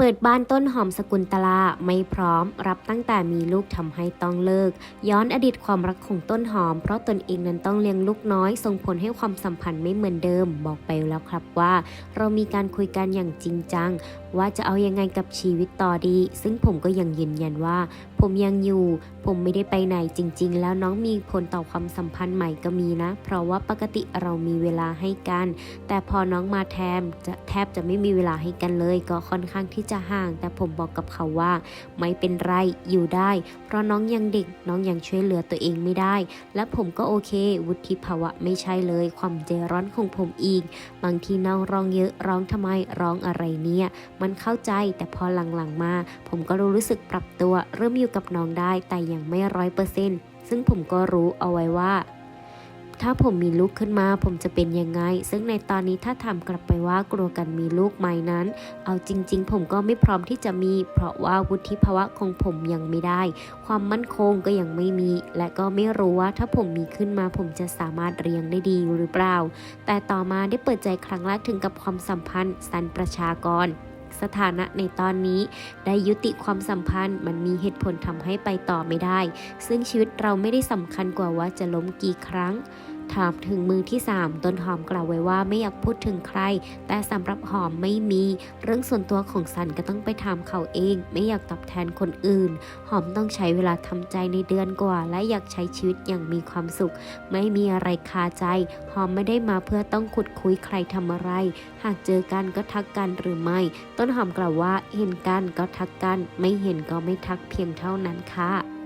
เปิดบ้านต้นหอมสกุลตลาไม่พร้อม รับตั้งแต่มีลูกทำให้ต้องเลิก ย้อนอดีตความรักของต้นหอม เพราะตนเองนั้นต้องเลี้ยงลูกน้อย ส่งผลให้ความสัมพันธ์ไม่เหมือนเดิม บอกไปแล้วครับว่า เรามีการคุยกันอย่างจริงจัง ว่าจะเอายังไงกับชีวิตต่อดี ซึ่งผมก็ยังยืนยันว่า ผมยังอยู่ ผมไม่ได้ไปไหนจริง ๆ แล้วน้องมีผลต่อความสัมพันธ์ใหม่ก็มีนะ เพราะว่าปกติเรามีเวลาให้กัน แต่พอน้องมาแทมจะแทบจะไม่มีเวลาให้กันเลย ก็ค่อนข้างที่จะห่าง แต่ผมบอกกับเขาว่า ไม่เป็นไรอยู่ได้ เพราะน้องยังเด็กน้องยังช่วยเหลือตัวเองไม่ได้ และผมก็โอเค วุฒิภาวะไม่ใช่เลย ความใจร้อนของผมอีก บางทีน้องร้องเยอะร้องทำไมร้องอะไรเนี่ย มันเข้าใจแต่พอหลังๆมา ผมก็รู้สึกปรับตัว เริ่มอยู่กับน้องได้แต่ยังไม่ร้อยเปอร์เซ็นต์ซึ่งผมก็รู้เอาไว้ว่า ถ้าผมมีลูกขึ้นมา ผมจะเป็นยังไง ซึ่งในตอนนี้ถ้าถามกลับไปว่ากลัวกันมีลูกไหมนั้น เอาจริง ๆ ผมก็ไม่พร้อมที่จะมี เพราะว่าวุฒิภาวะของผมยังไม่ได้ ความมั่นคงก็ยังไม่มี และก็ไม่รู้ว่าถ้าผมมีขึ้นมา ผมจะสามารถเรียงได้ดีหรือเปล่า แต่ต่อมาได้เปิดใจครั้งแรกถึงกับความสัมพันธ์สันประชากร สถานะในตอนนี้ ได้ยุติความสัมพันธ์ มันมีเหตุผลทำให้ไปต่อไม่ได้ ซึ่งชีวิตเราไม่ได้สำคัญกว่าว่าจะล้มกี่ครั้ง ถามถึงมือที่ 3 ต้นหอมกล่าวไว้ว่าไม่อยากพูดถึงใคร แต่สำหรับหอมไม่มี เรื่องส่วนตัวของสันก็ต้องไปถามเขาเอง ไม่อยากตอบแทนคนอื่น หอมต้องใช้เวลาทำใจในเดือนกว่า และอยากใช้ชีวิตอย่างมีความสุข ไม่มีอะไรคาใจ หอมไม่ได้มาเพื่อต้องขุดคุยใครทำอะไร หากเจอกันก็ทักกันหรือไม่ ต้นหอมกล่าวว่าเห็นกันก็ทักกัน ไม่เห็นก็ไม่ทักเพียงเท่านั้นค่ะ